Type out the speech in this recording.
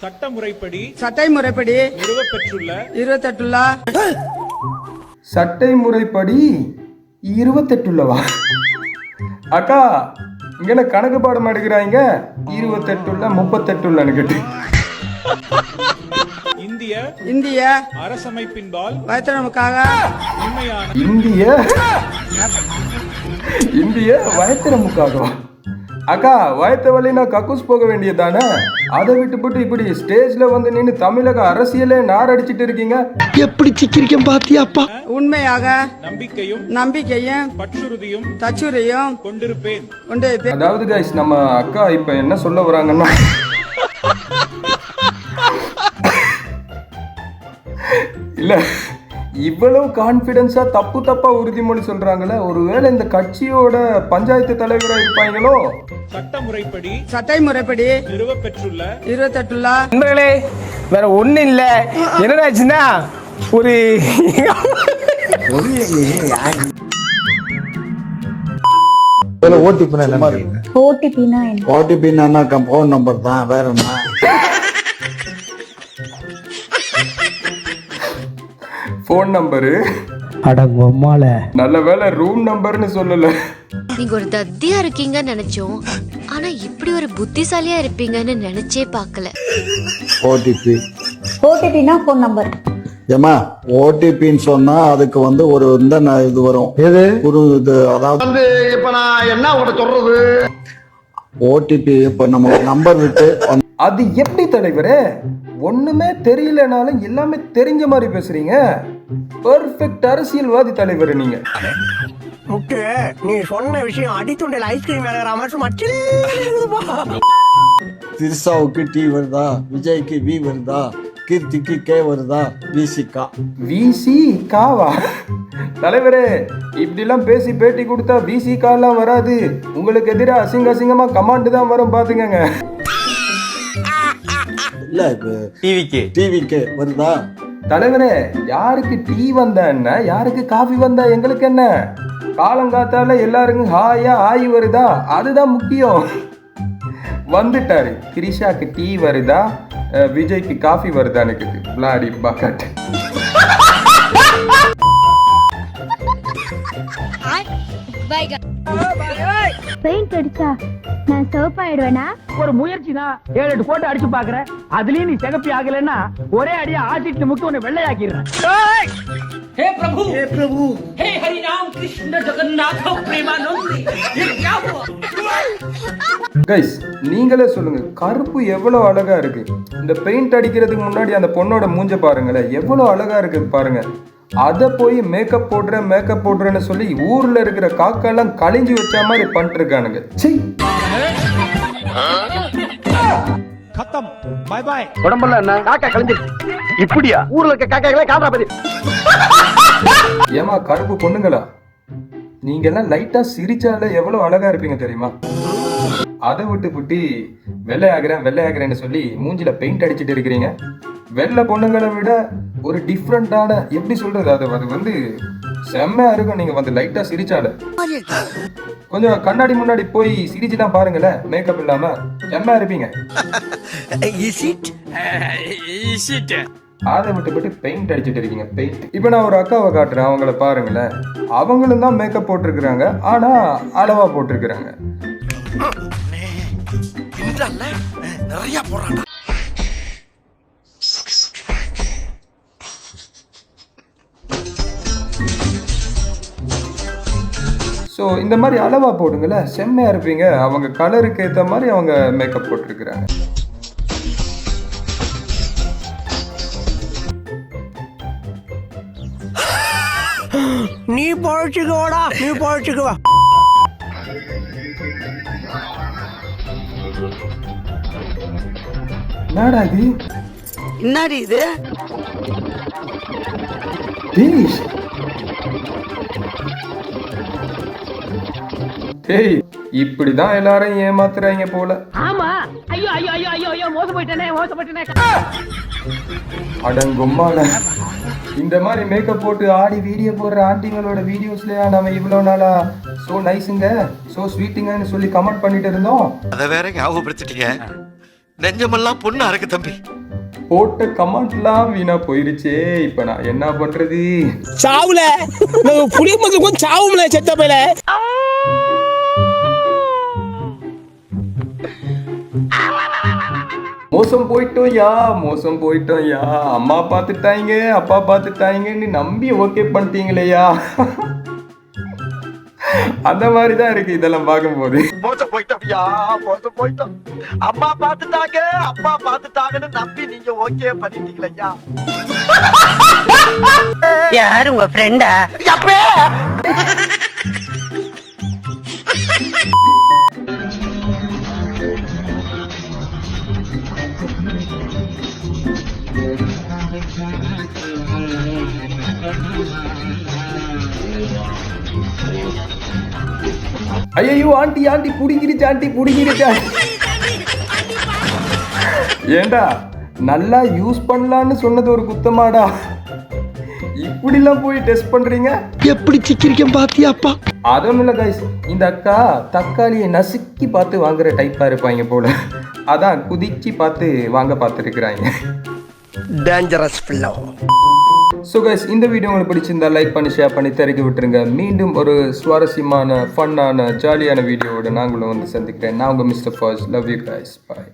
சட்டமுறைப்படி சட்டை முறைப்படி நிறுவப்பெற்றுள்ள இருபத்தெட்டுல சட்டை முறைப்படி இருபத்தெட்டுள்ளவா அக்கா இங்கே கணக்கு பாடம் எடுக்கிறாங்க இருபத்தெட்டுள்ள முப்பத்தெட்டுள்ளன்னு கேட்டு இந்திய இந்திய அரசமைப்பின்பால் வைத்திரமுக்காக உண்மையான இந்திய இந்திய வயத்திரமுக்காகவா அக்கா வயத்த வழினா கக்கூஸ் போக வேண்டியதானே? அதை விட்டுப்புட்டு இப்படி ஸ்டேஜ்ல வந்து நின்று தமிழக அரசியலே நார் அடிச்சிட்டு இருக்கீங்க? எப்படி சிக்கிரிக்கம் பாத்தியாப்பா? உண்மையாக நம்பிக்கையும் நம்பிக்கையும் பற்றுறுதியும் தச்சுரையும் கொண்டிருப்பேன். கொண்டு வைப்பேன். அதாவது கைஸ் நம்ம அக்கா இப்ப என்ன சொல்ல வராங்கன்னா இல்ல இவ்வளவு கான்பிடன்ஸா தப்பு தப்பா உறுதிமொழி சொல்றாங்களே ஒருவேளை இந்த கட்சியோட பஞ்சாயத்து தலைவரா இருப்பாங்களோ? சட்டமுறைப்படி சட்டை முறைப்படி நிறுவப்பெற்றுள்ள இருபத்தெட்டுல நண்பர்களே வேற ஒண்ணு இல்ல. என்னடாச்சுன்னா ஒரு ஓடிபினா என்ன? ஓடிபி என்ன? ஃபோன் நம்பர் தான் வேற என்ன? ஃபோன் நம்பரு அடங்கம்மால நல்ல வேளை ரூம் நம்பர்னு சொல்லல. நீங்க ஒரு தத்தியா இருக்கீங்கன்னு நினைச்சோம். ஆனா இப்படி ஒரு புத்திசாலியா இருப்பீங்கன்னு நினைச்சே பார்க்கல. ஓடிபி ஓடிபினா ஃபோன் நம்பர் ஏமா ஓடிபின்னு சொன்னா அதுக்கு வந்து ஒரு இந்த ந- இது வரும். எது? ஒரு இது அதாவது இப்ப நான் என்ன உங்கள்ட்ட சொல்றது? ஓடிபி இப்ப நம்ம நம்பர் விட்டு அது எப்படி தலைவரே? ஒண்ணுமே தெரியலனாலும் எல்லாமே தெரிஞ்ச மாதிரி பேசுறீங்க. பெர்ஃபெக்ட் அரசியல்வாதி தலைவர் நீங்க. முட்டு நீ சொன்ன விஷயம் அடித்துண்டையில் ஐஸ்கிரீம் வேற மாதிரி சும்மா திரிசாவுக்கு டி வருதா? விஜய்க்கு வி வருதா? கீர்த்திக்கு கே வருதா? விசிகா விசி காவா தலைவரே இப்படிலாம் பேசி பேட்டி கொடுத்தா விசி காலாம் வராது. உங்களுக்கு எதிராக அசிங்க அசிங்கமா கமாண்டு தான் வரும் பாத்துக்கங்க. இல்ல டிவிக்கு டிவிக்கு வருதா? தலைவரே யாருக்கு டீ வந்தா என்ன யாருக்கு காஃபி வந்தா? எங்களுக்கு என்ன? காலங்காத்தால எல்லாருக்கும் ஹாயா ஆயி வருதா? அதுதான் முக்கியம். வந்துட்டாரு. திரிஷாக்கு டீ வருதா? விஜய்க்கு காஃபி வருதான்னு கேட்டு பிளாடி பெயிண்ட் அடிச்சா நான் சிவப்பு ஆயிடுவேனா ஒரு முயற்சி தான் ஏழு எட்டு போட்டு அடிச்சு பாக்குறேன் அதுலயும் நீ சிகப்பி ஆகலைன்னா ஒரே அடியா ஆசிட்டு முக்கி உன்னை வெள்ளையாக்கிடுறேன் கைஸ் நீங்களே சொல்லுங்க கருப்பு எவ்வளோ அழகா இருக்கு? இந்த பெயிண்ட் அடிக்கிறதுக்கு முன்னாடி அந்த பொண்ணோட மூஞ்ச பாருங்களேன் எவ்வளோ அழகா இருக்கு பாருங்க. அதை போய் மேக்கப் போடுறேன் மேக்கப் போடுறேன்னு சொல்லி ஊர்ல இருக்கிற காக்கெல்லாம் கழிஞ்சு வச்ச மாதிரி பண்ணிட்டு இருக்கானுங்க சீ உடம்புல என்ன? காக்கா கலைஞ்சிருச்சு இப்படியா? ஊர்ல இருக்க காக்காக்களே காதா பதி. ஏமா கருப்பு பொண்ணுங்களா? நீங்க எல்லாம் லைட்டா சிரிச்சாலே எவ்வளவு அழகா இருப்பீங்க தெரியுமா? அதை விட்டு புட்டி வெள்ளை ஆகிறேன் வெள்ளை ஆகிறேன்னு சொல்லி மூஞ்சில பெயிண்ட் அடிச்சிட்டு இருக்கிறீங்க. வெள்ளை பொண்ணுங்களை விட ஒரு டிஃப்ரெண்டான எப்படி சொல்றது அது அது வந்து செம்மையா இருக்கும். நீங்க வந்து லைட்டா சிரிச்சால. கொஞ்சம் கண்ணாடி முன்னாடி போய் சிரிச்சு தான் பாருங்களேன் மேக்கப் இல்லாம. செம்மையா இருப்பீங்க. அதை விட்டு விட்டு பெயிண்ட் அடிச்சிட்டு இருக்கீங்க பெயிண்ட் இப்போ நான் ஒரு அக்காவை காட்டுறேன் அவங்கள பாருங்களேன். அவங்களும் தான் மேக்கப் போட்டிருக்கிறாங்க ஆனா அளவா போட்டிருக்கிறாங்க. ஸோ இந்த மாதிரி அளவா போடுங்களேன். செம்மையா இருப்பீங்க. அவங்க கலருக்கு ஏற்ற மாதிரி அவங்க மேக்கப் போட்டிருக்கிறாங்க. நீ பழச்சுக்கோடா நீ பழச்சுக்குவா என்னடா இது? என்னடி இது? டேய் டேய் இப்படிதான் எல்லாரும் ஏமாத்துறாங்க போல. ஆமா. ஐயோ ஐயோ ஐயோ ஐயோ ஐயோ மோசம் போயிட்டேனே மோசம் போயிட்டேனே. அடங்கொம்மால இந்த மாதிரி மேக்கப் போட்டு ஆடி வீடியோ போடுற ஆண்டிங்களோட வீடியோஸ்லயா நம்ம இவ்வளோ நாளா? ஸோ நைஸுங்க ஸோ ஸ்வீட்டுங்கன்னு சொல்லி கமெண்ட் பண்ணிட்டு இருந்தோம். அத வேற ஞாபகப்படுத்திட்டீங்க? நெஞ்சமெல்லாம் பொண்ணா இருக்கு தம்பி. போட்ட கமெண்ட்லாம் வீணா போயிருச்சே. இப்ப நான் என்ன பண்றது? சாவுல. புளிய மருந்து கொஞ்சம் சாவும்ல செத்த மோசம் போயிட்டோம் யா மோசம் போயிட்டோம் யா. அம்மா பார்த்துட்டாங்க அப்பா பார்த்துட்டாங்கன்னு நம்பி ஓகே பண்ணிட்டீங்களேயா அந்த மாதிரி தான் இருக்கு இதெல்லாம் பார்க்கும்போது. மோசம் போயிட்டோம்யா மோசம் போயிட்டோம். அம்மா பாத்துட்டாங்க அப்பா பாத்துட்டாங்கன்னு நம்பி நீங்க ஓகே பண்ணிட்டீங்களா யாரு உங்க ஃப்ரெண்டா ஐயோ ஆண்டி ஆண்டி புடிங்கிருச்சு ஆண்டி புடிங்கிருச்சு ஏண்டா நல்லா யூஸ் பண்ணலான்னு சொன்னது ஒரு குத்தமாடா. இப்படிலாம் போய் டெஸ்ட் பண்றீங்க? எப்படி சிக்கிரிக்கம் பாத்தியாப்பா அதுவும் இல்லை கைஸ் இந்த அக்கா தக்காளியை நசுக்கி பார்த்து வாங்குற டைப்பா இருப்பாங்க போல. அதான் குதிச்சு பார்த்து வாங்க பார்த்துருக்குறாங்க. டேஞ்சரஸ் பிள்ளோ ஸோ கைஸ் இந்த வீடியோ உங்களுக்கு பிடிச்சிருந்தா லைக் பண்ணி ஷேர் பண்ணி தெரிவிக்க விட்டுருங்க. மீண்டும் ஒரு சுவாரஸ்யமான ஃபன்னான ஜாலியான வீடியோவோட நாங்களும் வந்து சந்திக்கிறேன். நான் உங்கள் mister first love you guys bye